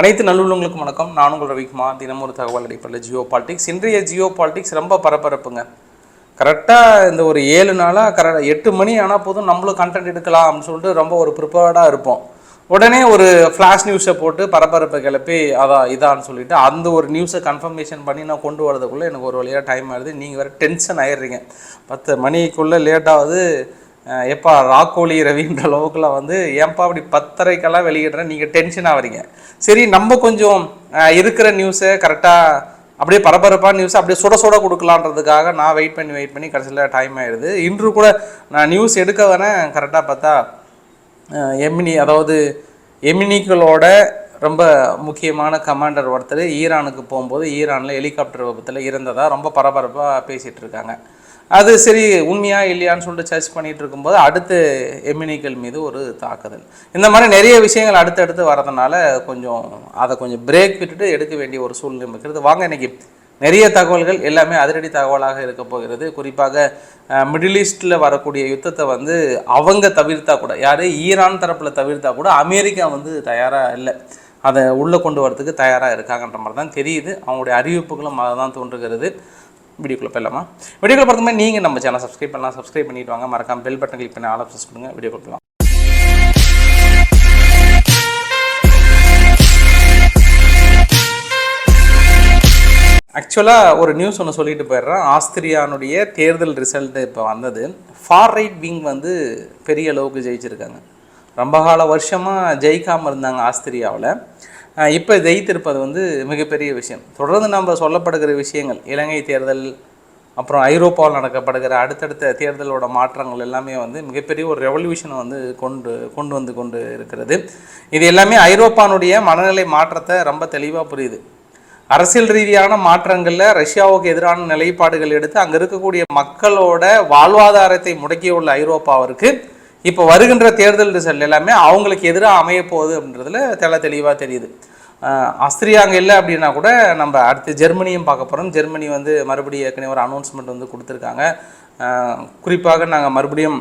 அனைத்து நல்லுள்ளவங்களுக்கும் வணக்கம். நான் உங்கள் ரவிக்குமார். தினம் ஒரு தகவல் அடிப்படையில் ஜியோ பாலிடிக்ஸ். இன்றைய ஜியோ பாலிடிக்ஸ் ரொம்ப பரபரப்புங்க. கரெக்டாக இந்த ஒரு ஏழு நாளாக கரெக்டாக எட்டு மணி ஆனால் போதும் நம்மளும் கண்டென்ட் எடுக்கலாம் அப்படின்னு சொல்லிட்டு ரொம்ப ஒரு ப்ரிப்பேர்டாக இருப்போம். உடனே ஒரு ஃப்ளாஷ் நியூஸை போட்டு பரபரப்பை கிளப்பி அதான் இதான்னு சொல்லிட்டு அந்த ஒரு நியூஸை கன்ஃபர்மேஷன் பண்ணி நான் கொண்டு வரதுக்குள்ளே எனக்கு ஒரு வழியாக டைம் ஆகுது நீங்கள் வேறு டென்ஷன் ஆயிடுறீங்க. பத்து மணிக்குள்ளே லேட்டாவது எப்பா ராக்கோலி ரவின்ற அளவுக்குலாம் வந்து ஏன்பா அப்படி பத்தரைக்கெல்லாம் வெளியிடுறேன்? நீங்கள் டென்ஷன் ஆகிறீங்க சரி நம்ம கொஞ்சம் இருக்கிற நியூஸை கரெக்டாக அப்படியே பரபரப்பான நியூஸ் அப்படியே சுட சுட கொடுக்கலான்றதுக்காக நான் வெயிட் பண்ணி வெயிட் பண்ணி கடைசியில் டைம் ஆயிடுது. இன்று கூட நான் நியூஸ் எடுக்க வேணேன் கரெக்டாக பார்த்தா எமினி அதாவது எமினிக்களோட ரொம்ப முக்கியமான கமாண்டர் ஒருத்தர் ஈரானுக்கு போகும்போது ஈரானில் ஹெலிகாப்டர் விபத்தில் இருந்ததாக ரொம்ப பரபரப்பாக பேசிகிட்டு இருக்காங்க. அது சரி உண்மையா இல்லையான்னு சொல்லிட்டு சர்ச் பண்ணிட்டு இருக்கும்போது அடுத்து எமினிகள் மீது ஒரு தாக்குதல். இந்த மாதிரி நிறைய விஷயங்கள் அடுத்தடுத்து வரதுனால கொஞ்சம் அதை கொஞ்சம் பிரேக் விட்டுட்டு எடுக்க வேண்டிய ஒரு சூழ்நிலை இருக்கிறது வாங்க இன்னைக்கு நிறைய தகவல்கள் எல்லாமே அதிரடி தகவலாக இருக்க போகிறது. குறிப்பாக மிடில் ஈஸ்டில் வரக்கூடிய யுத்தத்தை வந்து அவங்க தவிர்த்தா கூட யார்? ஈரான் தரப்பில் தவிர்த்தா கூட அமெரிக்கா வந்து தயாராக இல்லை. அதை உள்ளே கொண்டு வரதுக்கு தயாராக இருக்காங்கன்ற மாதிரி தான் தெரியுது. அவங்களுடைய அறிவிப்புகளும் அதை தான் தோன்றுகிறது வீடியோக்குள்ளே போயிடலாமா? வீடியோக்குள்ள பார்த்த நீங்கள் நம்ம சேனல் சப்ஸ்கிரைப் பண்ணலாம். சப்ஸ்கிரைப் பண்ணிட்டு வாங்க. மறக்காம பெல் பட்டன் கிளிக் பண்ணி ஆல் ஆப்ஷன்ஸ் பண்ணுங்கள் வீடியோ போகலாம் ஆக்சுவலாக ஒரு நியூஸ் ஒன்று சொல்லிட்டு போயிடுறேன். ஆஸ்திரியானுடைய தேர்தல் ரிசல்ட் இப்போ வந்தது. ஃபார் ரைட் விங் வந்து பெரிய அளவுக்கு ஜெயிச்சிருக்காங்க. ரொம்ப கால வருஷமாக ஜெயிக்காமல் இருந்தாங்க ஆஸ்திரியாவில். இப்போ ஜெயித்திருப்பது வந்து மிகப்பெரிய விஷயம். தொடர்ந்து நம்ம சொல்லப்படுகிற விஷயங்கள் இலங்கை தேர்தல் அப்புறம் ஐரோப்பாவில் நடக்கப்படுகிற அடுத்தடுத்த தேர்தலோட மாற்றங்கள் எல்லாமே வந்து மிகப்பெரிய ஒரு ரெவல்யூஷனை வந்து கொண்டு கொண்டு வந்து கொண்டு இருக்கிறது. இது எல்லாமே ஐரோப்பானுடைய மனநிலை மாற்றத்தை ரொம்ப தெளிவாக புரியுது. அரசியல் ரீதியான மாற்றங்களில் ரஷ்யாவுக்கு எதிரான நிலைப்பாடுகள் எடுத்து அங்கே இருக்கக்கூடிய மக்களோட வாழ்வாதாரத்தை முடக்கியுள்ள ஐரோப்பாவிற்கு இப்போ வருகின்ற தேர்தல் ரிசல்ட் எல்லாமே அவங்களுக்கு எதிராக அமைய போகுது அப்படின்றதுல தெல தெளிவாக தெரியுது. ஆஸ்திரியா அங்கே இல்லை அப்படின்னா கூட நம்ம அடுத்து ஜெர்மனியும் பார்க்க போகிறோம் ஜெர்மனி வந்து மறுபடியும் ஏற்கனவே ஒரு அனௌன்ஸ்மெண்ட் வந்து கொடுத்துருக்காங்க. குறிப்பாக நாங்கள் மறுபடியும்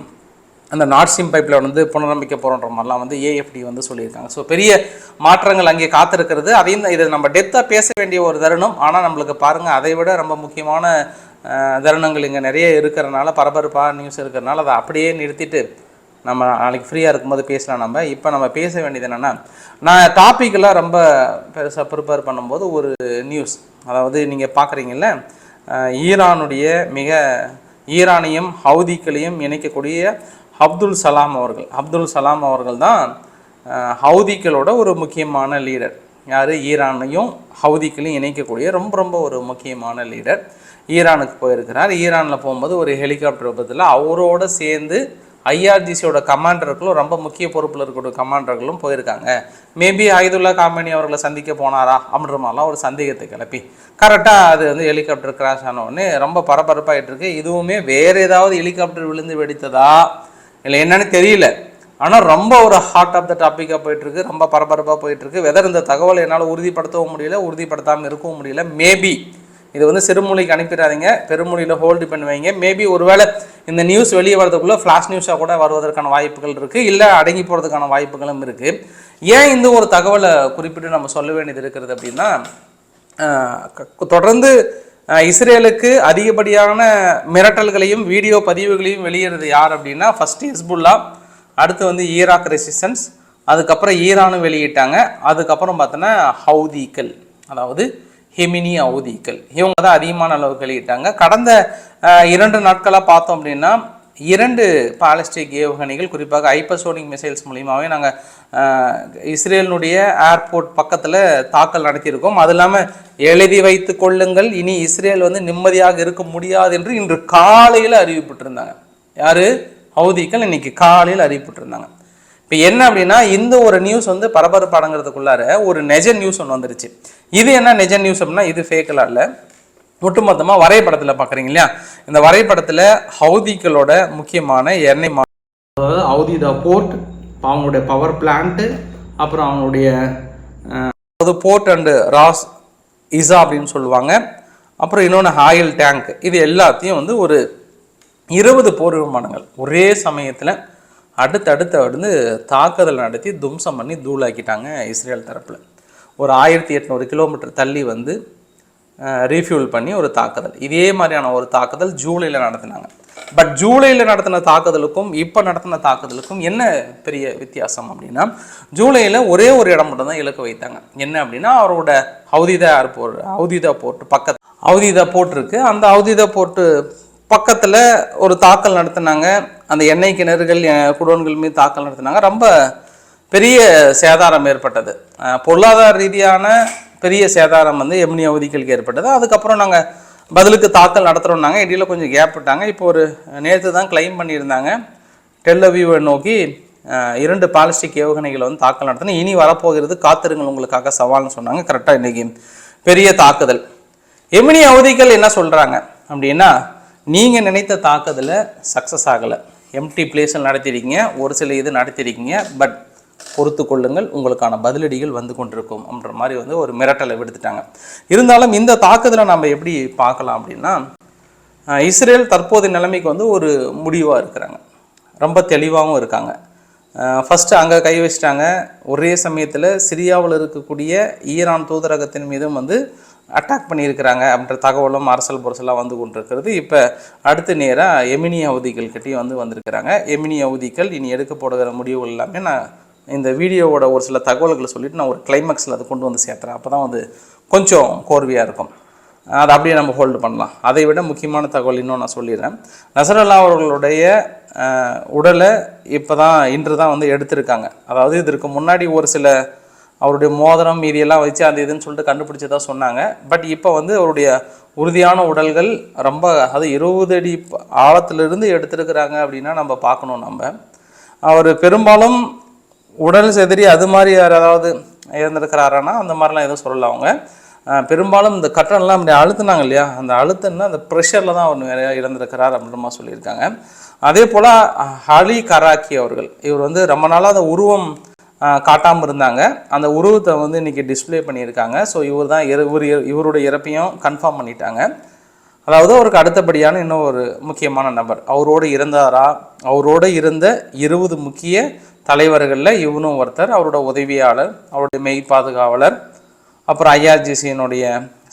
அந்த நார்த் பைப்பில் வந்து புனரமைக்க போகிறோன்ற மாதிரிலாம் வந்து ஏஎஃப்டி வந்து சொல்லியிருக்காங்க. ஸோ பெரிய மாற்றங்கள் அங்கே காத்திருக்கிறது. அதையும் இதை நம்ம டெத்தாக பேச வேண்டிய ஒரு தருணம். ஆனால் நம்மளுக்கு பாருங்கள் அதை விட ரொம்ப முக்கியமான தருணங்கள் இங்கே நிறைய இருக்கிறனால பரபரப்பாக நியூஸ் இருக்கிறனால அதை அப்படியே நிறுத்திட்டு நம்ம நாளைக்கு ஃப்ரீயாக இருக்கும்போது பேசலாம் நம்ம. இப்போ நம்ம பேச வேண்டியது என்னென்னா நான் டாப்பிக்கெல்லாம் ரொம்ப பெருசாக ப்ரிப்பேர் பண்ணும்போது ஒரு நியூஸ் அதாவது நீங்கள் பார்க்குறீங்கல்ல ஈரானுடைய மிக ஈரானையும் ஹவுதிக்களையும் இணைக்கக்கூடிய அப்துல் சலாம் அவர்கள். அப்துல் சலாம் அவர்கள் தான் ஹவுதிக்களோட ஒரு முக்கியமான லீடர் யார்? ஈரானையும் ஹவுதிக்களையும் இணைக்கக்கூடிய ரொம்ப ரொம்ப ஒரு முக்கியமான லீடர் ஈரானுக்கு போயிருக்கிறார். ஈரானில் போகும்போது ஒரு ஹெலிகாப்டர் விபத்தில் அவரோட சேர்ந்து ஐஆர்ஜிசியோட கமாண்டர்களும் ரொம்ப முக்கிய பொறுப்பில் இருக்கக்கூடிய கமாண்டர்களும் போயிருக்காங்க. மேபி ஆயுதுல்லா காமினி அவர்களை சந்திக்க போனாரா அப்படின்ற மாதிரிலாம் ஒரு சந்தேகத்தை கிளப்பி. கரெக்டாக அது வந்து ஹெலிகாப்டர் கிராஷ் ஆன ரொம்ப பரபரப்பாகிட்டு இருக்கு. இதுவுமே வேற ஏதாவது ஹெலிகாப்டர் விழுந்து வெடித்ததா? இல்லை என்னன்னு தெரியல. ஆனால் ரொம்ப ஒரு ஹார்ட் ஆஃப் த டாப்பிக்காக போயிட்டுருக்கு ரொம்ப பரபரப்பாக போயிட்டுருக்கு வெதர் இந்த தகவலை என்னால் உறுதிப்படுத்தவும் முடியல உறுதிப்படுத்தாமல் இருக்கவும் முடியல. மேபி இது வந்து சிறுமொழிக்கு அனுப்பிடாதீங்க. பெருமொழியில் ஹோல்டு பண்ணுவீங்க மேபி ஒருவேளை இந்த நியூஸ் வெளியே வரதுக்குள்ளே ஃப்ளாஷ் நியூஸாக கூட வருவதற்கான வாய்ப்புகள் இருக்குது இல்லை அடங்கி போகிறதுக்கான வாய்ப்புகளும் இருக்குது ஏன் இந்த ஒரு தகவலை குறிப்பிட்டு நம்ம சொல்ல வேண்டியது இருக்கிறது அப்படின்னா தொடர்ந்து இஸ்ரேலுக்கு அதிகப்படியான மிரட்டல்களையும் வீடியோ பதிவுகளையும் வெளியிடுறது யார் அப்படின்னா ஃபஸ்ட்டு ஹிஸ்புல்லா அடுத்து வந்து ஈராக் ரெசிஸ்டன்ஸ் அதுக்கப்புறம் ஈரானும் வெளியிட்டாங்க. அதுக்கப்புறம் பார்த்தோன்னா ஹவுதீக்கள் அதாவது ஹெமினி ஹவுதிகள் இவங்க தான் அதிகமான அளவுக்கு வெளியிட்டாங்க. கடந்த இரண்டு நாட்களாக பார்த்தோம் அப்படின்னா இரண்டு பாலஸ்டிக் ஏவுகணைகள் குறிப்பாக ஹைப்பர்சோனிக் மிசைல்ஸ் மூலியமாகவே நாங்கள் இஸ்ரேலினுடைய ஏர்போர்ட் பக்கத்தில் தாக்கல் நடத்தியிருக்கோம். அது இல்லாமல் எழுதி வைத்து கொள்ளுங்கள் இனி இஸ்ரேல் வந்து நிம்மதியாக இருக்க முடியாது என்று இன்று காலையில் அறிவிப்பிட்டிருந்தாங்க. யார்? ஹவுதிகள் இன்னைக்கு காலையில் அறிவிப்பிட்டிருந்தாங்க. இப்போ என்ன அப்படின்னா இந்த ஒரு நியூஸ் வந்து பரபரப்பு அடங்குறதுக்குள்ளார ஒரு நெஜ நியூஸ் ஒன்று வந்துருச்சு. இது என்ன நெஜ நியூஸ் அப்படின்னா இது ஃபேக்கெல்லாம் இல்லை. ஒட்டுமொத்தமாக வரைபடத்தில் பார்க்குறீங்க இல்லையா? இந்த வரைபடத்தில் ஹவுதிகளோட முக்கியமான எண்ணெய் மா- அதாவது ஹவுதி த போர்ட் அவங்களுடைய பவர் பிளான்ட்டு அப்புறம் அவங்களுடைய அதாவது போர்ட் அண்டு ராஸ் இசா அப்படின்னு சொல்லுவாங்க. அப்புறம் இன்னொன்று ஆயில் டேங்க் இது எல்லாத்தையும் வந்து ஒரு இருபது போர் விமானங்கள். ஒரே சமயத்தில் அடுத்தடுத்து வந்து தாக்குதல் நடத்தி தும்சம் பண்ணி தூளாக்கிட்டாங்க இஸ்ரேல் தரப்பில். ஒரு ஆயிரத்தி எட்நூறு கிலோமீட்டர் தள்ளி வந்து ரீஃபியூல் பண்ணி ஒரு தாக்குதல். இதே மாதிரியான ஒரு தாக்குதல் ஜூலையில் நடத்தினாங்க. பட் ஜூலையில் நடத்தின தாக்குதலுக்கும் இப்போ நடத்தின தாக்குதலுக்கும் என்ன பெரிய வித்தியாசம் அப்படின்னா ஜூலையில் ஒரே ஒரு இடம் மட்டும் தான் இலக்கு வைத்தாங்க. என்ன அப்படின்னா அவரோட ஹவுதிதா ஏர்போர்ட் ஹவுதிதா போர்ட் பக்கத்து ஹவுதிதா போர்ட் இருக்குது அந்த ஹவுதிதா போர்ட்டு பக்கத்தில் ஒரு தாக்கல் நடத்தினாங்க. அந்த எண்ணெய் கிணறுகள் குடோன்கள் மீது தாக்கல் நடத்தினாங்க. ரொம்ப பெரிய சேதாரம் ஏற்பட்டது. பொருளாதார ரீதியான பெரிய சேதாரம் வந்து எம்னி அவதிகளுக்கு ஏற்பட்டது. அதுக்கப்புறம் நாங்கள் பதிலுக்கு தாக்கல் நடத்துகிறோம்னாங்க இடையில கொஞ்சம் கேப் விட்டாங்க. இப்போ ஒரு நேற்று தான் கிளைம் பண்ணியிருந்தாங்க. டெல்லவியூவை நோக்கி இரண்டு பாலிஸ்டிக் ஏவுகணைகளை வந்து தாக்கல் நடத்தினோம். இனி வரப்போகிறது காத்திருங்கள் உங்களுக்காக சவால்னு சொன்னாங்க. கரெக்டாக இன்றைக்கி பெரிய தாக்குதல். எமினி அவதிகள் என்ன சொல்கிறாங்க அப்படின்னா நீங்கள் நினைத்த தாக்குதலை சக்ஸஸ் ஆகலை. எம்டி பிளேஸில் நடத்திருக்கீங்க ஒரு சில இது நடத்திருக்கீங்க பட் பொறுத்து கொள்ளுங்கள் உங்களுக்கான பதிலடிகள் வந்து கொண்டிருக்கும் அப்படின்ற மாதிரி வந்து ஒரு மிரட்டலை விடுத்துட்டாங்க. இருந்தாலும் இந்த தாக்குதலை நம்ம எப்படி பார்க்கலாம் அப்படின்னா இஸ்ரேல் தற்போதைய நிலைமைக்கு வந்து ஒரு முடிவாக இருக்கிறாங்க. ரொம்ப தெளிவாகவும் இருக்காங்க. ஃபஸ்ட்டு அங்கே கை வச்சிட்டாங்க. ஒரே சமயத்தில் சிரியாவில் இருக்கக்கூடிய ஈரான் தூதரகத்தின் மீதும் வந்து அட்டாக் பண்ணியிருக்கிறாங்க அப்படின்ற தகவலும் அரசல் புரசலாக வந்து கொண்டிருக்கிறது. இப்போ அடுத்த நேராக எமினி அவதிகள் கிட்டேயும் வந்து வந்திருக்கிறாங்க. எமினி அவதிகள் இனி எடுக்க போடுகிற முடிவுகள் எல்லாமே நான் இந்த வீடியோவோட ஒரு சில தகவல்களை சொல்லிவிட்டு நான் ஒரு கிளைமேக்ஸில் அதை கொண்டு வந்து சேர்த்துறேன். அப்போ தான் வந்து கொஞ்சம் கோர்வையாக இருக்கும். அதை அப்படியே நம்ம ஹோல்டு பண்ணலாம். அதை விட முக்கியமான தகவல் இன்னும் நான் சொல்லிடுறேன். நசரல்லா அவர்களுடைய உடலை இப்போ தான் இன்று தான் வந்து எடுத்திருக்காங்க. அதாவது இதற்கு முன்னாடி ஒரு சில அவருடைய மோதிரம் மீதியெல்லாம் வச்சு அந்த இதுன்னு சொல்லிட்டு கண்டுபிடிச்சதா சொன்னாங்க. பட் இப்போ வந்து அவருடைய உறுதியான உடல்கள் ரொம்ப அது இருபது அடி ஆழத்திலிருந்து எடுத்திருக்கிறாங்க அப்படின்னா நம்ம பார்க்கணும் நம்ம. அவர் பெரும்பாலும் உடல் செதறி அது மாதிரி யாராவது இறந்துருக்கிறாரானா அந்த மாதிரிலாம் எதுவும் சொல்லல அவங்க. பெரும்பாலும் இந்த கட்டணம்லாம் அப்படி அழுத்துனாங்க இல்லையா? அந்த அழுத்தம்னா அந்த ப்ரெஷரில் தான் அவர் நிறையா இறந்துருக்கிறார் அப்படின்ற சொல்லியிருக்காங்க. அதே போல் ஹலி கராக்கி அவர்கள் இவர் வந்து ரொம்ப நாளாக அந்த உருவம் காட்டாமல் இருந்தாங்க. அந்த உருவத்தை வந்து இன்றைக்கி டிஸ்ப்ளே பண்ணியிருக்காங்க. ஸோ இவர் தான் இவர் இவருடைய இறப்பையும் கன்ஃபார்ம் பண்ணிட்டாங்க. அதாவது அவருக்கு அடுத்தபடியான இன்னும் ஒரு முக்கியமான நபர். அவரோடு இருந்தாரா? அவரோடு இருந்த இருபது முக்கிய தலைவர்களில் இவனும் ஒருத்தர். அவரோட உதவியாளர் அவருடைய மெய் பாதுகாவலர் அப்புறம் ஐஆர்ஜிசியினுடைய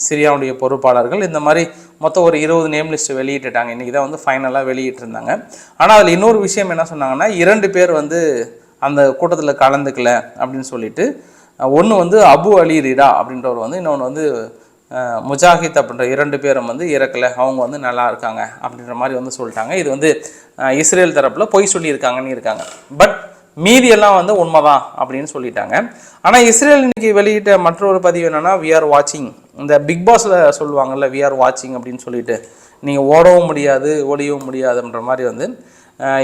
சிரியாவுடைய பொறுப்பாளர்கள். இந்த மாதிரி மொத்தம் ஒரு இருபது நேம் லிஸ்ட் வெளியிட்டுட்டாங்க. இன்றைக்கி தான் வந்து ஃபைனலாக வெளியிட்டிருந்தாங்க. ஆனால் அதில் இன்னொரு விஷயம் என்ன சொன்னாங்கன்னா இரண்டு பேர் வந்து அந்த கூட்டத்தில் கலந்துக்கல அப்படின்னு சொல்லிட்டு ஒன்று வந்து அபு அலி ரிடா அப்படின்றவர் வந்து இன்னொன்று வந்து முஜாஹித் அப்படின்ற இரண்டு பேரும் வந்து இறக்கலை. அவங்க வந்து நல்லா இருக்காங்க அப்படின்ற மாதிரி வந்து சொல்லிட்டாங்க. இது வந்து இஸ்ரேல் தரப்பில் பொய் சொல்லியிருக்காங்கன்னு இருக்காங்க. பட் மீதியெல்லாம் வந்து உண்மைதான் அப்படின்னு சொல்லிட்டாங்க. ஆனால் இஸ்ரேல் இன்னைக்கு வெளியிட்ட மற்றொரு பதிவு என்னென்னா வி ஆர் வாட்சிங் இந்த பிக் பாஸில் சொல்லுவாங்கல்ல வி ஆர் வாட்சிங் அப்படின்னு சொல்லிட்டு நீங்கள் ஓடவும் முடியாது ஓடியவும் முடியாதுன்ற மாதிரி வந்து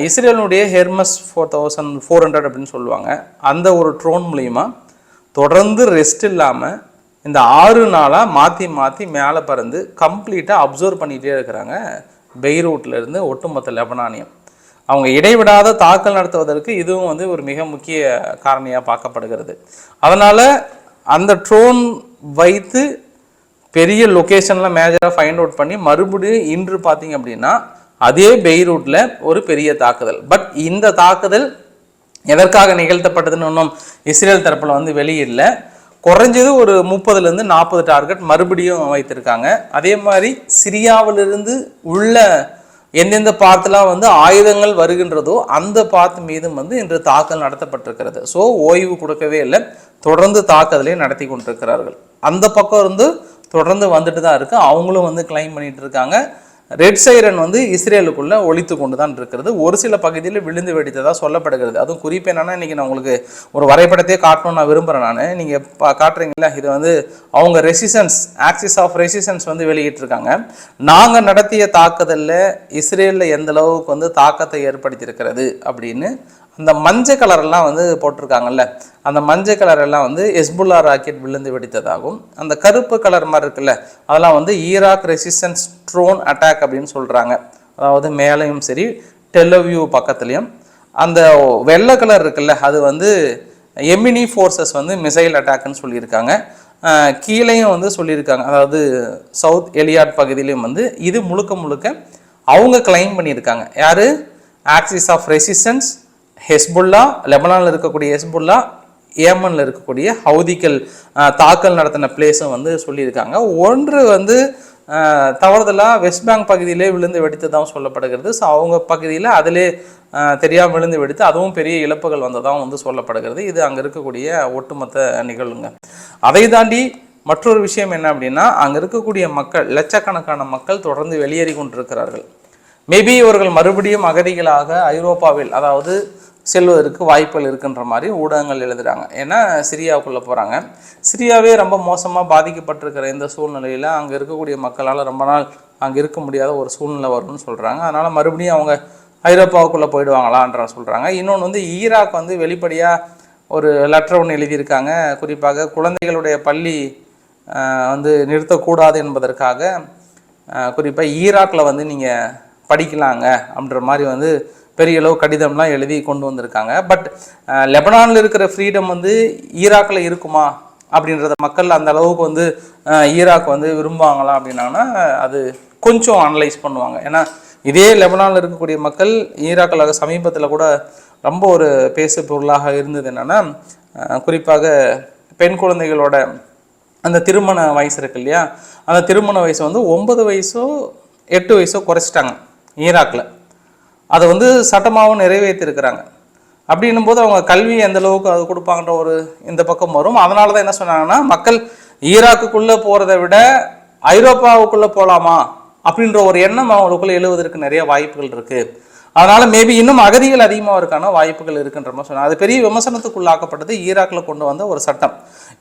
இஸ்ரேலினுடைய Hermes four thousand four hundred அப்படின்னு சொல்லுவாங்க. அந்த ஒரு ட்ரோன் மூலிமா தொடர்ந்து ரெஸ்ட் இல்லாமல் இந்த ஆறு நாளாக மாற்றி மாற்றி மேலே பறந்து கம்ப்ளீட்டாக அப்சர்வ் பண்ணிகிட்டே இருக்கிறாங்க. பெய்ரூட்லேருந்து ஒட்டுமொத்த லெபனானியம். அவங்க இடைவிடாத தாக்கல் நடத்துவதற்கு இதுவும் வந்து ஒரு மிக முக்கிய காரணியாக பார்க்கப்படுகிறது. அதனால் அந்த ட்ரோன் வைத்து பெரிய லொக்கேஷனில் மேஜராக ஃபைண்ட் அவுட் பண்ணி மறுபடியும் இன்று பார்த்தீங்க அப்படின்னா அதே பெய்ரூட்டில் ஒரு பெரிய தாக்குதல். பட் இந்த தாக்குதல் எதற்காக நிகழ்த்தப்பட்டதுன்னு இன்னும் இஸ்ரேல் தரப்பில் வந்து வெளியிடல. குறைஞ்சது ஒரு முப்பதுலேருந்து நாற்பது டார்கெட் மறுபடியும் வைத்திருக்காங்க. அதே மாதிரி சிரியாவிலிருந்து உள்ள எந்தெந்த பாத்துலாம் வந்து ஆயுதங்கள் வருகின்றதோ அந்த பாத் மீதும் வந்து இன்று தாக்கல் நடத்தப்பட்டிருக்கிறது. ஸோ ஓய்வு கொடுக்கவே இல்லை. தொடர்ந்து தாக்குதலை நடத்தி கொண்டிருக்கிறார்கள். அந்த பக்கம் இருந்து தொடர்ந்து வந்துட்டு தான் இருக்குது அவங்களும் வந்து கிளைம் பண்ணிட்டு இருக்காங்க. ரெட் சைரன் வந்து இஸ்ரேலுக்குள்ளே ஒழித்து கொண்டு தான் இருக்கிறது. ஒரு சில பகுதியில் விழுந்து வெடித்ததாக சொல்லப்படுகிறது. அதுவும் குறிப்பு என்னென்னா இன்றைக்கி நான் உங்களுக்கு ஒரு வரைபடத்தையே காட்டணும்னு நான் விரும்புகிறேன் நான். நீங்கள் பா காட்டுறீங்களா இது வந்து அவங்க ரெசிஸ்டன்ஸ் ஆக்சிஸ் ஆஃப் ரெசிஸ்டன்ஸ் வந்து வெளியிட்டிருக்காங்க. நாங்கள் நடத்திய தாக்குதலில் இஸ்ரேலில் எந்த அளவுக்கு வந்து தாக்கத்தை ஏற்படுத்தியிருக்கிறது அப்படின்னு அந்த மஞ்சள் கலரெல்லாம் வந்து போட்டிருக்காங்கல்ல அந்த மஞ்சள் கலர் எல்லாம் வந்து எஸ்புல்லா ராக்கெட் விழுந்து வெடித்ததாகும் அந்த கருப்பு கலர் மாதிரி இருக்குல்ல அதெல்லாம் வந்து ஈராக் ரெசிஸ்டன்ஸ் ட்ரோன் அட்டாக் அப்படின்னு சொல்கிறாங்க அதாவது மேலேயும் சரி டெலவியூ பக்கத்துலேயும். அந்த வெள்ளை கலர் இருக்குல்ல அது வந்து எமினி ஃபோர்ஸஸ் வந்து மிசைல் அட்டாக்னு சொல்லியிருக்காங்க. கீழேயும் வந்து சொல்லியிருக்காங்க. அதாவது சவுத் எலியாட் பகுதியிலையும் வந்து இது முழுக்க முழுக்க அவங்க கிளைம் பண்ணியிருக்காங்க. யார்? ஆக்சிஸ் ஆஃப் ரெசிஸ்டன்ஸ் ஹெஸ்புல்லா லெபனானில் இருக்கக்கூடிய ஹெஸ்புல்லா ஏமனில் இருக்கக்கூடிய ஹவுதிக்கல் தாக்கல் நடத்தின பிளேஸும் வந்து சொல்லியிருக்காங்க. ஒன்று வந்து தவறுதலாக வெஸ்ட் பேங்க் பகுதியிலே விழுந்து வெடித்ததாகவும் சொல்லப்படுகிறது. ஸோ அவங்க பகுதியில் அதிலே தெரியாமல் விழுந்து வெடித்து அதுவும் பெரிய இழப்புகள் வந்ததாகவும் வந்து சொல்லப்படுகிறது. இது அங்கே இருக்கக்கூடிய ஒட்டுமொத்த நிகழ்வுங்க. அதை தாண்டி மற்றொரு விஷயம் என்ன அப்படின்னா அங்கே இருக்கக்கூடிய மக்கள் லட்சக்கணக்கான மக்கள் தொடர்ந்து வெளியேறி கொண்டிருக்கிறார்கள். மேபி இவர்கள் மறுபடியும் அகதிகளாக ஐரோப்பாவில் அதாவது செல்வதற்கு வாய்ப்புகள் இருக்குன்ற மாதிரி ஊடகங்கள் எழுதுகிறாங்க ஏன்னா சிரியாவுக்குள்ளே போகிறாங்க சிரியாவே ரொம்ப மோசமாக பாதிக்கப்பட்டிருக்கிற இந்த சூழ்நிலையில் அங்கே இருக்கக்கூடிய மக்களால் ரொம்ப நாள் அங்கே இருக்க முடியாத ஒரு சூழ்நிலை வரும்னு சொல்கிறாங்க அதனால் மறுபடியும் அவங்க ஐரோப்பாவுக்குள்ளே போயிடுவாங்களான்ற சொல்கிறாங்க இன்னொன்று வந்து ஈராக் வந்து வெளிப்படையாக ஒரு லெட்டர் ஒன்று எழுதியிருக்காங்க. குறிப்பாக குழந்தைகளுடைய பள்ளி வந்து நிறுத்தக்கூடாது என்பதற்காக குறிப்பாக ஈராக்கில் வந்து நீங்கள் படிக்கலாங்க அப்படின்ற மாதிரி வந்து பெரிய அளவு கடிதம்லாம் எழுதி கொண்டு வந்திருக்காங்க. பட் லெபனானில் இருக்கிற ஃப்ரீடம் வந்து ஈராக்கில் இருக்குமா? அப்படின்றத மக்கள் அந்த அளவுக்கு வந்து ஈராக் வந்து விரும்புவாங்களா அப்படின்னாங்கன்னா அது கொஞ்சம் அனலைஸ் பண்ணுவாங்க. ஏன்னா இதே லெபனானில் இருக்கக்கூடிய மக்கள் ஈராக்கில் சமீபத்தில் கூட ரொம்ப ஒரு பேசு பொருளாக இருந்தது என்னென்னா குறிப்பாக பெண் குழந்தைகளோட அந்த திருமண வயசு இருக்கு இல்லையா? அந்த திருமண வயசு வந்து ஒன்பது வயசோ எட்டு வயசோ குறைச்சிட்டாங்க ஈராக்கில். அதை வந்து சட்டமாகவும் நிறைவேற்றிருக்கிறாங்க. அப்படின்னும் போது அவங்க கல்வி எந்த அளவுக்கு அது கொடுப்பாங்கன்ற ஒரு இந்த பக்கம் வரும். அதனால தான் என்ன சொன்னாங்கன்னா மக்கள் ஈராக்குக்குள்ளே போகிறத விட ஐரோப்பாவுக்குள்ளே போகலாமா அப்படின்ற ஒரு எண்ணம் அவங்களுக்குள்ள எழுவதற்கு நிறைய வாய்ப்புகள் இருக்குது அதனால் மேபி இன்னும் அகதிகள் அதிகமாக இருக்கான வாய்ப்புகள் இருக்குன்ற மாதிரி சொன்னாங்க. அது பெரிய விமர்சனத்துக்குள்ளாக்கப்பட்டது ஈராக்கில் கொண்டு வந்த ஒரு சட்டம்.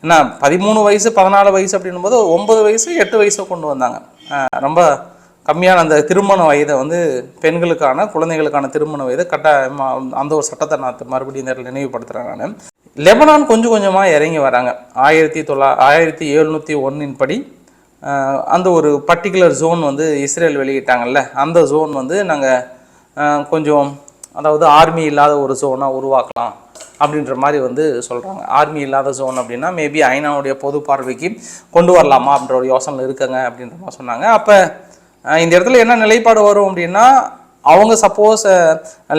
என்ன பதிமூணு வயசு பதினாலு வயசு அப்படின்னும் போது ஒன்பது வயசு எட்டு வயசு கொண்டு வந்தாங்க. ரொம்ப கம்மியான அந்த திருமண வயதை வந்து பெண்களுக்கான குழந்தைகளுக்கான திருமண வயதை கட்டாயமாக அந்த ஒரு சட்டத்தை நான் மறுபடியும் இந்த நினைவுபடுத்துகிறேன் நான். லெபனான் கொஞ்சம் கொஞ்சமாக இறங்கி வராங்க. ஆயிரத்தி தொள்ளா ஆயிரத்தி எழுநூற்றி ஒன்றின் படி அந்த ஒரு பர்டிகுலர் ஜோன் வந்து இஸ்ரேல் வெளியிட்டாங்கல்ல அந்த ஜோன் வந்து நாங்கள் கொஞ்சம் அதாவது ஆர்மி இல்லாத ஒரு ஜோனாக உருவாக்கலாம் அப்படின்ற மாதிரி வந்து சொல்கிறாங்க ஆர்மி இல்லாத ஜோன் அப்படின்னா மேபி ஐநாவுடைய பொது பார்வைக்கு கொண்டு வரலாமா அப்படின்ற ஒரு யோசனை இருக்குங்க அப்படின்ற மாதிரி சொன்னாங்க. அப்போ இந்த இடத்துல என்ன நிலைப்பாடு வரும் அப்படின்னா அவங்க சப்போஸ்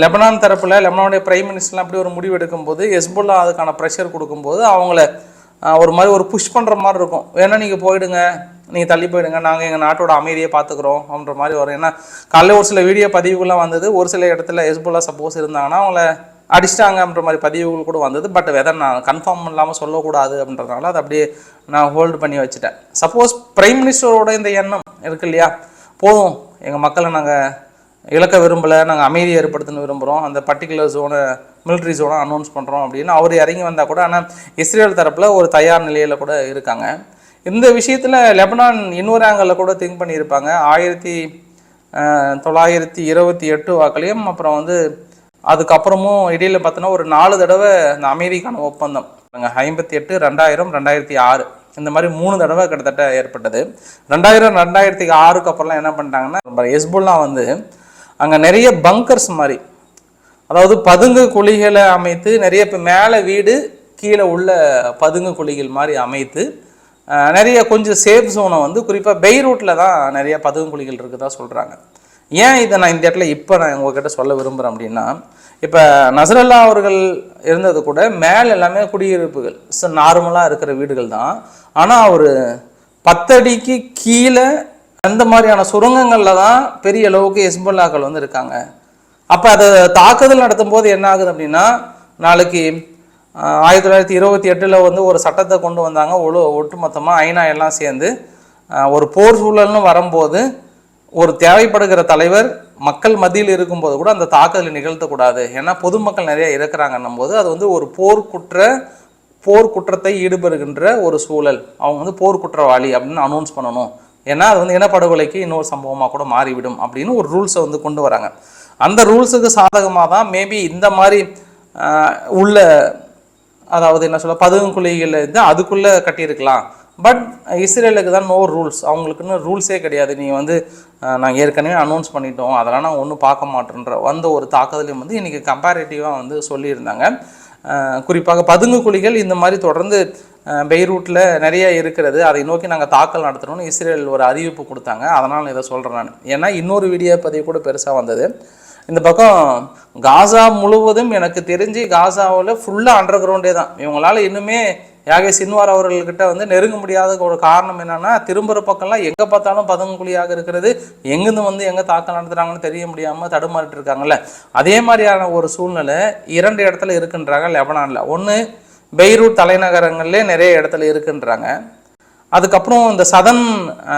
லெபனான் தரப்பில் லெபனானுடைய பிரைம் மினிஸ்டர்லாம் அப்படி ஒரு முடிவு எடுக்கும்போது எஸ்புல்லா அதுக்கான ப்ரெஷர் கொடுக்கும்போது அவங்கள ஒரு மாதிரி ஒரு புஷ் பண்ணுற மாதிரி இருக்கும். வேணா நீங்கள் போயிடுங்க. நீங்கள் தள்ளி போயிடுங்க. நாங்கள் எங்கள் நாட்டோட அமைதியை பார்த்துக்குறோம். அப்படின்ற மாதிரி வரும். ஏன்னா காலையில் ஒரு சில வீடியோ பதிவுகள்லாம் வந்தது. ஒரு சில இடத்துல எஸ்புல்லா சப்போஸ் இருந்தாங்கன்னா அவங்கள அடிச்சிட்டாங்க அப்படின்ற மாதிரி பதிவுகள் கூட வந்தது. பட் வெதர் நான் கன்ஃபார்ம் இல்லாமல் சொல்லக்கூடாது அப்படின்றதுனால அதை அப்படியே நான் ஹோல்டு பண்ணி வச்சுட்டேன். சப்போஸ் பிரைம் மினிஸ்டரோட இந்த எண்ணம் இருக்கு இல்லையா? போதும் எங்கள் மக்களை நாங்கள் இழக்க விரும்பலை நாங்கள் அமைதியை ஏற்படுத்தணும் விரும்புகிறோம் அந்த பர்டிகுலர் ஜோனை மிலிட்ரி ஜோனை அனௌன்ஸ் பண்ணுறோம் அப்படின்னு அவர் இறங்கி வந்தால் கூட ஆனால் இஸ்ரேல் தரப்பில் ஒரு தயார் நிலையில் கூட இருக்காங்க. இந்த விஷயத்தில் லெபனான் இன்னொரு ஆங்கிளில் கூட திங்க் பண்ணியிருப்பாங்க. ஆயிரத்தி தொள்ளாயிரத்தி இருபத்தி எட்டு வாக்குலையும் அப்புறம் வந்து அதுக்கப்புறமும் இடையில் பார்த்தோன்னா ஒரு நாலு தடவை இந்த அமைதிக்கான ஒப்பந்தம். ஐம்பத்தி எட்டு ரெண்டாயிரம் ரெண்டாயிரத்தி ஆறு. இந்த மாதிரி மூணு தடவை கிட்டத்தட்ட ஏற்பட்டது. ரெண்டாயிரம் ரெண்டாயிரத்தி ஆறுக்கு அப்புறம்லாம் என்ன பண்ணிட்டாங்கன்னா எஸ்புல்லாம் வந்து அங்கே நிறைய பங்கர்ஸ் மாதிரி அதாவது பதுங்கு குழிகளை அமைத்து நிறைய இப்போ மேலே வீடு கீழே உள்ள பதுங்கு குழிகள் மாதிரி அமைத்து நிறைய கொஞ்சம் சேஃப் ஜோனை வந்து குறிப்பாக பெய்ரூட்டில் தான் நிறைய பதுங்கு குழிகள் இருக்குதா சொல்கிறாங்க ஏன் இதை நான் இந்த இடத்துல இப்போ நான் உங்ககிட்ட சொல்ல விரும்புகிறேன் அப்படின்னா இப்போ நசரல்லா அவர்கள் இருந்தது கூட மேலே எல்லாமே குடியிருப்புகள். ஸோ நார்மலாக இருக்கிற வீடுகள் தான். ஆனால் அவர் பத்தடிக்கு கீழே அந்த மாதிரியான சுரங்கங்களில் தான் பெரிய அளவுக்கு ஹெஸ்புல்லாக்கள் வந்து இருக்காங்க. அப்போ அதை தாக்குதல் நடத்தும் போது என்ன ஆகுது அப்படின்னா நாளைக்கு ஆயிரத்தி தொள்ளாயிரத்தி இருபத்தி எட்டில் வந்து ஒரு சட்டத்தை கொண்டு வந்தாங்க. ஒழு ஒட்டுமொத்தமாக ஐநா எல்லாம் சேர்ந்து ஒரு போர் சூழல்னு வரும்போது ஒரு தேவைப்படுகிற தலைவர் மக்கள் மத்தியில் இருக்கும்போது கூட அந்த தாக்குதலை நிகழ்த்தக்கூடாது. ஏன்னா பொதுமக்கள் நிறைய இறக்குறாங்கன்னும் போது அது வந்து ஒரு போர்க்குற்ற போர்க்குற்றத்தை ஈடுபடுகின்ற ஒரு சூழல். அவங்க வந்து போர்க்குற்றவாளி அப்படின்னு அனௌன்ஸ் பண்ணணும். ஏன்னா அது வந்து இனப்படுகொலைக்கு இன்னொரு சம்பவமாக கூட மாறிவிடும் அப்படின்னு ஒரு ரூல்ஸை வந்து கொண்டு வராங்க. அந்த ரூல்ஸுக்கு சாதகமாக தான் மேபி இந்த மாதிரி உள்ள அதாவது என்ன சொல்ல பதுங்குக்குழிகள் இருந்து அதுக்குள்ளே கட்டியிருக்கலாம். பட் uh, இஸ்ரேலுக்கு தான் நோ ரூல்ஸ் அவங்களுக்குன்னு ரூல்ஸே கிடையாது. நீங்கள் வந்து நாங்கள் ஏற்கனவே அனௌன்ஸ் பண்ணிட்டோம். அதெல்லாம் நான் ஒன்றும் பார்க்க மாட்டேன்ற வந்த ஒரு தாக்குதலையும் வந்து இன்றைக்கி கம்பேரேட்டிவாக வந்து சொல்லியிருந்தாங்க. குறிப்பாக பதுங்கு குழிகள் இந்த மாதிரி தொடர்ந்து பெய்ரூட்டில் நிறைய இருக்கிறது. அதை நோக்கி நாங்கள் தாக்கல் நடத்துகிறோம்னு இஸ்ரேல் ஒரு அறிவிப்பு கொடுத்தாங்க. அதனால் இதை சொல்கிறேன் நான். ஏன்னா இன்னொரு வீடியோ பதிவு கூட பெருசாக வந்தது. இந்த பக்கம் காசா முழுவதும் எனக்கு தெரிஞ்சு காசாவில் ஃபுல்லாக அண்டர் கிரவுண்டே தான். இவங்களால இன்னுமே யாகே சின்வார் அவர்கள்கிட்ட வந்து நெருங்க முடியாத ஒரு காரணம் என்னென்னா திரும்புகிற பக்கம்லாம் எங்கே பார்த்தாலும் பதுங்குழியாக இருக்கிறது. எங்கேருந்து வந்து எங்கே தாக்கம் நடத்துகிறாங்கன்னு தெரிய முடியாமல் தடுமாறிட்டு இருக்காங்கல்ல அதே மாதிரியான ஒரு சூழ்நிலை இரண்டு இடத்துல இருக்குன்றாங்க லெபனானில். ஒன்று பெய்ரூட் தலைநகரங்கள்லேயே நிறைய இடத்துல இருக்குன்றாங்க. அதுக்கப்புறம் இந்த சதன்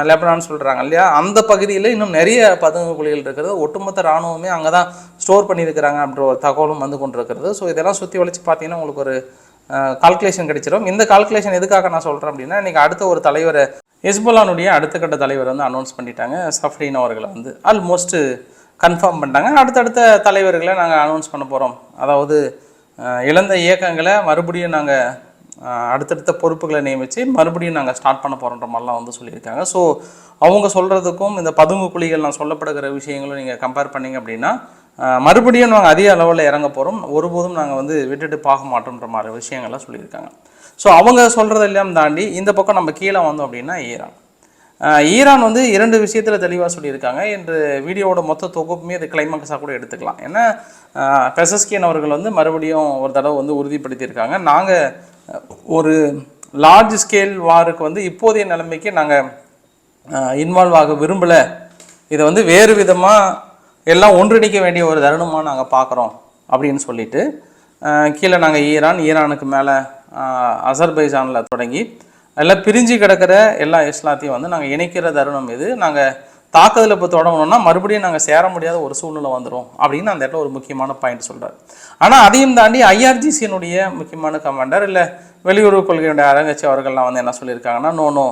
லெபனான் சொல்கிறாங்க இல்லையா? அந்த பகுதியில் இன்னும் நிறைய பதுங்கு குழிகள் இருக்கிறது ஒட்டுமொத்த இராணுவமே அங்கே தான் ஸ்டோர் பண்ணியிருக்கிறாங்க அப்படின்ற ஒரு தகவலும் வந்து கொண்டிருக்கிறது. ஸோ இதெல்லாம் சுற்றி வளைச்சு பார்த்தீங்கன்னா உங்களுக்கு ஒரு கால்குலேஷன் கிடைச்சிடும் இந்த கால்குலேஷன் எதுக்காக நான் சொல்கிறேன் அப்படின்னா இன்றைக்கி அடுத்த ஒரு தலைவரை ஹெஸ்புல்லானுடைய அடுத்த கட்ட தலைவர் வந்து அனௌன்ஸ் பண்ணிட்டாங்க. சஃப்ரீன் அவர்களை வந்து ஆல்மோஸ்ட்டு கன்ஃபார்ம் பண்ணிட்டாங்க. அடுத்தடுத்த தலைவர்களை நாங்கள் அனௌன்ஸ் பண்ண போகிறோம் அதாவது இழந்த இயக்கங்களை மறுபடியும் நாங்கள் அடுத்தடுத்த பொறுப்புகளை நியமித்து மறுபடியும் நாங்கள் ஸ்டார்ட் பண்ண போகிறோன்ற மாதிரிலாம் வந்து சொல்லியிருக்காங்க. ஸோ அவங்க சொல்கிறதுக்கும் இந்த பதுங்கு குழிகள் நான் சொல்லப்படுகிற விஷயங்களும் நீங்கள் கம்பேர் பண்ணிங்க அப்படின்னா மறுபடியும் நாங்கள் அதிக அளவில் இறங்க போகிறோம் ஒருபோதும் நாங்கள் வந்து விட்டுட்டு பார்க்க மாட்டோம்ன்ற மாதிரி விஷயங்கள்லாம் சொல்லியிருக்காங்க. ஸோ அவங்க சொல்கிறதெல்லாம் தாண்டி இந்த பக்கம் நம்ம கீழே வந்தோம் அப்படின்னா ஈரான். ஈரான் வந்து இரண்டு விஷயத்தில் தெளிவாக சொல்லியிருக்காங்க. என்று வீடியோவோட மொத்த தொகுப்புமே இது கிளைமாக்ஸாக கூட எடுத்துக்கலாம். ஏன்னா பெசஸ்கியன் அவர்கள் வந்து மறுபடியும் ஒரு தடவை வந்து உறுதிப்படுத்தியிருக்காங்க. நாங்கள் ஒரு லார்ஜ் ஸ்கேல் வாருக்கு வந்து இப்போதைய நிலைமைக்கு நாங்கள் இன்வால்வ் ஆக விரும்பலை. இதை வந்து வேறு விதமாக எல்லாம் ஒன்றிணைக்க வேண்டிய ஒரு தருணமாக நாங்கள் பார்க்குறோம் அப்படின்னு சொல்லிட்டு கீழே நாங்கள் ஈரான் ஈரானுக்கு மேலே அசர்பைஜானில் தொடங்கி எல்லாம் பிரிஞ்சு கிடக்கிற எல்லா இஸ்லாத்தையும் வந்து நாங்கள் இணைக்கிற தருணம் இது நாங்கள் தாக்குதல் இப்போ தொடங்கணும்னா மறுபடியும் நாங்கள் சேர முடியாத ஒரு சூழ்நிலை வந்துடும் அப்படின்னு அந்த இடத்துல ஒரு முக்கியமான பாயிண்ட் சொல்கிறார் ஆனால் அதையும் தாண்டி ஐஆர்ஜிசியினுடைய முக்கியமான கமாண்டர் இல்லை வெளியுறவு கொள்கையுடைய அரங்கச்சி அவர்கள்லாம் வந்து என்ன சொல்லியிருக்காங்கன்னா நோ நோ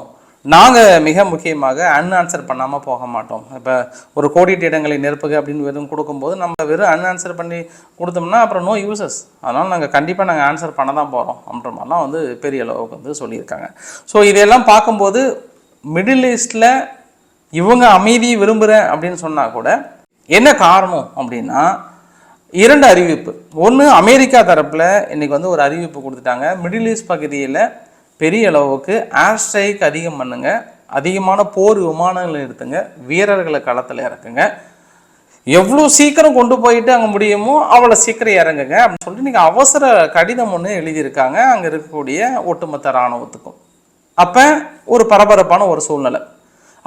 நாங்கள் மிக முக்கியமாக அன்ஆன்சர் பண்ணாமல் போக மாட்டோம். இப்போ ஒரு கோடிட்டு இடங்களை நெருப்புக அப்படின்னு வெறும் கொடுக்கும்போது நம்ம வெறும் அன்ஆன்சர் பண்ணி கொடுத்தோம்னா அப்புறம் நோ யூசஸ் அதனால் நாங்கள் கண்டிப்பாக நாங்கள் ஆன்சர் பண்ண தான் போகிறோம் அப்படின்ற மாதிரிலாம் வந்து பெரிய அளவுக்கு வந்து சொல்லியிருக்காங்க. ஸோ இதெல்லாம் பார்க்கும்போது மிடில் ஈஸ்டில் இவங்க அமைதியை விரும்புகிறேன் அப்படின்னு சொன்னால் கூட என்ன காரணம் அப்படின்னா இரண்டு அறிவிப்பு. ஒன்று அமெரிக்கா தரப்பில் இன்றைக்கி வந்து ஒரு அறிவிப்பு கொடுத்துட்டாங்க. மிடில் ஈஸ்ட் பகுதியில் பெரிய அளவுக்கு ஏர் ஸ்ட்ரைக் அதிகம் பண்ணுங்க. அதிகமான போர் விமானங்களை எடுத்துங்க வீரர்களை களத்தில் இறக்குங்க. எவ்வளோ சீக்கிரம் கொண்டு போயிட்டு அங்கே முடியுமோ அவ்வளோ சீக்கிரம் இறங்குங்க. அப்படின்னு சொல்லிட்டு நீங்கள் அவசர கடிதம் ஒன்று எழுதியிருக்காங்க. அங்கே இருக்கக்கூடிய ஒட்டுமொத்த இராணுவத்துக்கும். அப்போ ஒரு பரபரப்பான ஒரு சூழ்நிலை.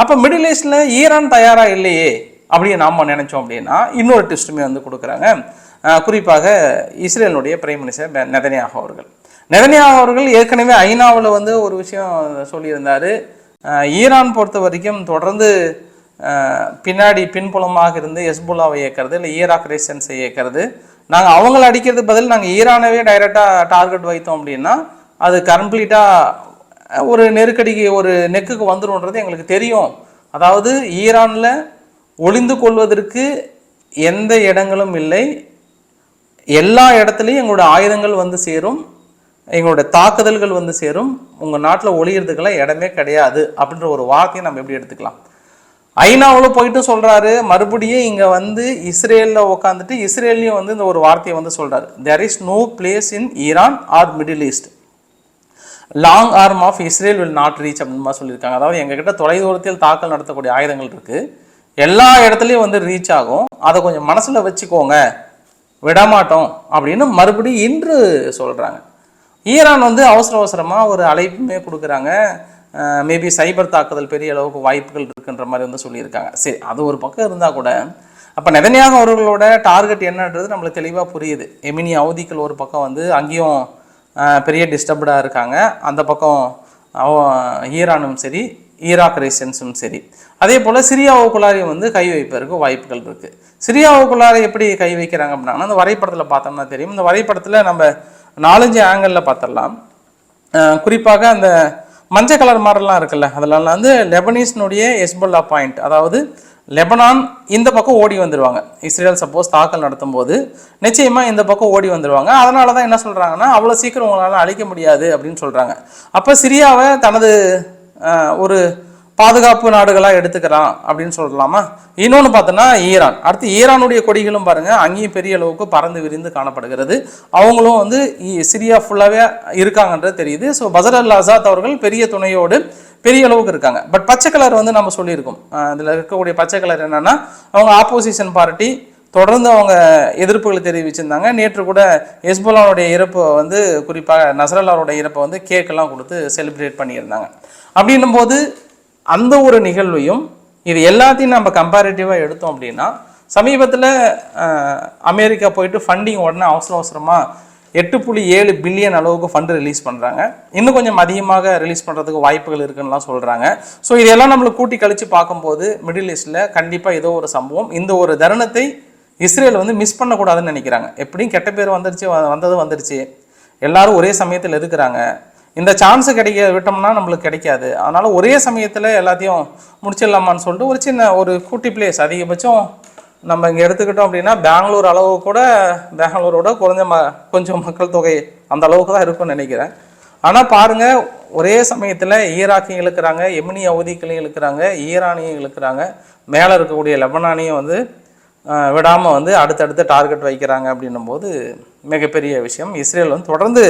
அப்போ மிடில் ஈஸ்டில் ஈரான் தயாராக இல்லையே அப்படின்னு நாம் நினச்சோம் அப்படின்னா இன்னொரு டிஸ்ட்டுமே வந்து கொடுக்குறாங்க. குறிப்பாக இஸ்ரேலுடைய பிரைம் மினிஸ்டர் நெதனியாக அவர்கள். நெதன்யா அவர்கள் ஏற்கனவே ஐநாவில் வந்து ஒரு விஷயம் சொல்லியிருந்தார். ஈரான் பொறுத்த வரைக்கும் தொடர்ந்து பின்னாடி பின்புலமாக இருந்து எஸ்புல்லாவை இயக்கிறது இல்லை ஈராக் ரேஷன்ஸை இயக்கிறது. நாங்கள் அவங்கள அடிக்கிறதுக்கு பதில் நாங்கள் ஈரானவே டைரெக்டாக டார்கெட் வைத்தோம் அப்படின்னா அது கம்ப்ளீட்டாக ஒரு நெருக்கடிக்கு ஒரு நெக்குக்கு வந்துடும்ன்றது எங்களுக்கு தெரியும். அதாவது ஈரானில் ஒளிந்து கொள்வதற்கு எந்த இடங்களும் இல்லை. எல்லா இடத்துலையும் எங்களோட ஆயுதங்கள் வந்து சேரும். எங்களோட தாக்குதல்கள் வந்து சேரும். உங்கள் நாட்டில் ஒளியறதுக்கெல்லாம் இடமே கிடையாது அப்படின்ற ஒரு வார்த்தையை நம்ம எப்படி எடுத்துக்கலாம்? ஐநாவில் போயிட்டு சொல்கிறாரு மறுபடியும் இங்கே வந்து இஸ்ரேலில் உட்காந்துட்டு இஸ்ரேல்லையும் வந்து இந்த ஒரு வார்த்தையை வந்து சொல்கிறாரு there is no place in Iran or Middle East long arm of Israel will not reach அப்படின்னு சொல்லியிருக்காங்க. அதாவது எங்ககிட்ட தொலைதூரத்தில் தாக்கல் நடத்தக்கூடிய ஆயுதங்கள் இருக்குது எல்லா இடத்துலையும் வந்து ரீச் ஆகும். அதை கொஞ்சம் மனசில் வச்சுக்கோங்க. விடமாட்டோம் அப்படின்னு மறுபடியும் இன்று சொல்கிறாங்க ஈரான் வந்து அவசர அவசரமாக ஒரு அழைப்புமே கொடுக்குறாங்க. மேபி சைபர் தாக்குதல் பெரிய அளவுக்கு வாய்ப்புகள் இருக்குன்ற மாதிரி வந்து சொல்லியிருக்காங்க. சரி அது ஒரு பக்கம் இருந்தால் கூட அப்போ நெதனியாக அவர்களோட டார்கெட் என்னன்றது நம்மளுக்கு தெளிவாக புரியுது. எமினி அவதிக்கள் ஒரு பக்கம் வந்து அங்கேயும் பெரிய டிஸ்டர்ப்டாக இருக்காங்க. அந்த பக்கம் அவ- ஈரானும் சரி ஈராக் ரேஷன்ஸும் சரி. அதே போல் சிரியாவுக்குள்ளாரையும் வந்து கை வைப்பதற்கு வாய்ப்புகள் இருக்குது சிரியாவுக்குள்ளார எப்படி கை வைக்கிறாங்க அப்படின்னா அந்த வரைபடத்தில் பார்த்தோம்னா தெரியும். இந்த வரைபடத்தில் நம்ம நாலஞ்சு ஆங்கிளில் பார்த்துடலாம். குறிப்பாக அந்த மஞ்சள் கலர் மாடல்லாம் இருக்குல்ல அதெல்லாம் வந்து லெபனீஸ்னுடைய எஸ்புல்லா பாயிண்ட் அதாவது லெபனான் இந்த பக்கம் ஓடி வந்துடுவாங்க இஸ்ரேல் சப்போஸ் தாக்கல் நடத்தும் போது நிச்சயமாக இந்த பக்கம் ஓடி வந்துடுவாங்க அதனால தான் என்ன சொல்கிறாங்கன்னா அவ்வளோ சீக்கிரம் உங்களால் அழிக்க முடியாது அப்படின்னு சொல்கிறாங்க அப்போ சிரியாவை தனது ஒரு பாதுகாப்பு நாடுகளாக எடுத்துக்கிறான் அப்படின்னு சொல்லலாமா? இன்னொன்று பார்த்தோன்னா ஈரான். அடுத்து ஈரானுடைய கொடிகளும் பாருங்கள் அங்கேயும் பெரிய அளவுக்கு பறந்து விரிந்து காணப்படுகிறது. அவங்களும் வந்து இ- சிரியா ஃபுல்லாகவே இருக்காங்கன்றது தெரியுது. ஸோ பசர் அல் ஆசாத் அவர்கள் பெரிய துணையோடு பெரிய அளவுக்கு இருக்காங்க. பட் பச்சை கலர் வந்து நம்ம சொல்லியிருக்கோம். இதில் இருக்கக்கூடிய பச்சை கலர் என்னென்னா அவங்க ஆப்போசிஷன் பார்ட்டி தொடர்ந்து அவங்க எதிர்ப்புகளை தெரிவிச்சிருந்தாங்க. நேற்று கூட ஹெஸ்புல்லாவுடைய இறப்பை வந்து குறிப்பாக நசரல்லாவோட இறப்பை வந்து கேக்கெல்லாம் கொடுத்து செலிப்ரேட் பண்ணியிருந்தாங்க. அப்படின்னும் போது அந்த ஒரு நிகழ்வையும் இது எல்லாத்தையும் நம்ம கம்பேரிட்டிவாக எடுத்தோம் அப்படின்னா சமீபத்தில் அமெரிக்கா போயிட்டு ஃபண்டிங் உடனே அவசர அவசரமாக எட்டு புள்ளி ஏழு பில்லியன் அளவுக்கு ஃபண்டு ரிலீஸ் பண்ணுறாங்க இன்னும் கொஞ்சம் அதிகமாக ரிலீஸ் பண்ணுறதுக்கு வாய்ப்புகள் இருக்குன்னுலாம் சொல்கிறாங்க ஸோ இதெல்லாம் நம்மளுக்கு கூட்டி கழித்து பார்க்கும்போது மிடில் ஈஸ்டில் கண்டிப்பாக ஏதோ ஒரு சம்பவம். இந்த ஒரு தருணத்தை இஸ்ரேல் வந்து மிஸ் பண்ணக்கூடாதுன்னு நினைக்கிறாங்க. எப்படியும் கெட்ட பேர் வந்துருச்சு வ- வந்தது வந்துருச்சு. எல்லாரும் ஒரே சமயத்தில் இருக்கிறாங்க. இந்த சான்ஸ் கிடைக்க விட்டோம்னா நம்மளுக்கு கிடைக்காது. அதனால ஒரே சமயத்தில் எல்லாத்தையும் முடிச்சிடலாமான்னு சொல்லிட்டு ஒரு சின்ன ஒரு கூட்டி பிளேஸ் அதிகபட்சம் நம்ம இங்கே எடுத்துக்கிட்டோம் அப்படின்னா பெங்களூர் அளவு கூட பெங்களூரோட குறைஞ்ச ம கொஞ்சம் மக்கள் தொகை அந்த அளவுக்கு தான் இருக்கும்னு நினைக்கிறேன். ஆனால் பாருங்கள் ஒரே சமயத்தில் ஈராக்கியும் இழுக்கிறாங்க எமினி அவதிக்களையும் இழுக்கிறாங்க ஈரானியும் இழுக்கிறாங்க. மேலே இருக்கக்கூடிய லெபனானையும் வந்து விடாமல் வந்து அடுத்தடுத்து டார்கெட் வைக்கிறாங்க அப்படின்னும் போது மிகப்பெரிய விஷயம். இஸ்ரேல் வந்து தொடர்ந்து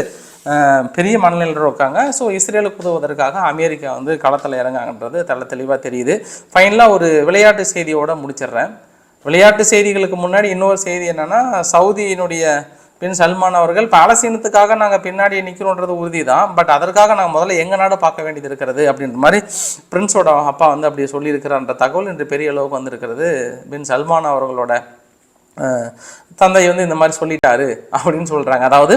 பெரிய மனநிலையில் இருக்காங்க. ஸோ இஸ்ரேலுக்கு உதவுவதற்காக அமெரிக்கா வந்து களத்தில் இறங்காங்கன்றது தெள்ள தெளிவாக தெரியுது. ஃபைனலாக ஒரு விளையாட்டு செய்தியோட முடிச்சிடுறேன். விளையாட்டு செய்திகளுக்கு முன்னாடி இன்னொரு செய்தி என்னென்னா சவுதியினுடைய பின் சல்மான் அவர்கள் பாலஸ்தீனத்துக்காக நாங்கள் பின்னாடி நிற்கிறோன்றது உறுதி தான் பட் அதற்காக நாங்கள் முதல்ல எங்கள் நாடு பார்க்க வேண்டியது இருக்கிறது அப்படின்ற மாதிரி பிரின்ஸோட அப்பா வந்து அப்படி சொல்லியிருக்கிறான்ற தகவல் இன்று பெரிய அளவுக்கு வந்திருக்கிறது. பின் சல்மான் அவர்களோட தந்தை வந்து இந்த மாதிரி சொல்லிட்டாரு அப்படின்னு சொல்கிறாங்க அதாவது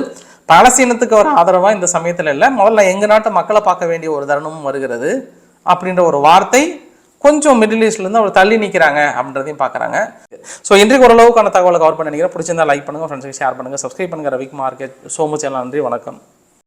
பாலஸ்தீனத்துக்கு ஒரு ஆதரவாக இந்த சமயத்தில் இல்லை. முதல்ல எங்கள் நாட்டு மக்களை பார்க்க வேண்டிய ஒரு தருணமும் வருகிறது. அப்படின்ற ஒரு வார்த்தை கொஞ்சம் மிடில் ஈஸ்ட்லேருந்து அவர் தள்ளி நிற்கிறாங்க அப்படின்றதையும் பார்க்குறாங்க. ஸோ இன்றைக்கு ஓரளவுக்கான தகவலை கவர் பண்ண நினைக்கிறேன். பிடிச்சிருந்தா லைக் பண்ணுங்கள் ஃப்ரெண்ட்ஸுக்கு ஷேர் பண்ணுங்கள் சப்ஸ்கிரைப் பண்ணுங்கள் ரவிக்குமார் கே சோ மச் எல்லாம் நன்றி வணக்கம்.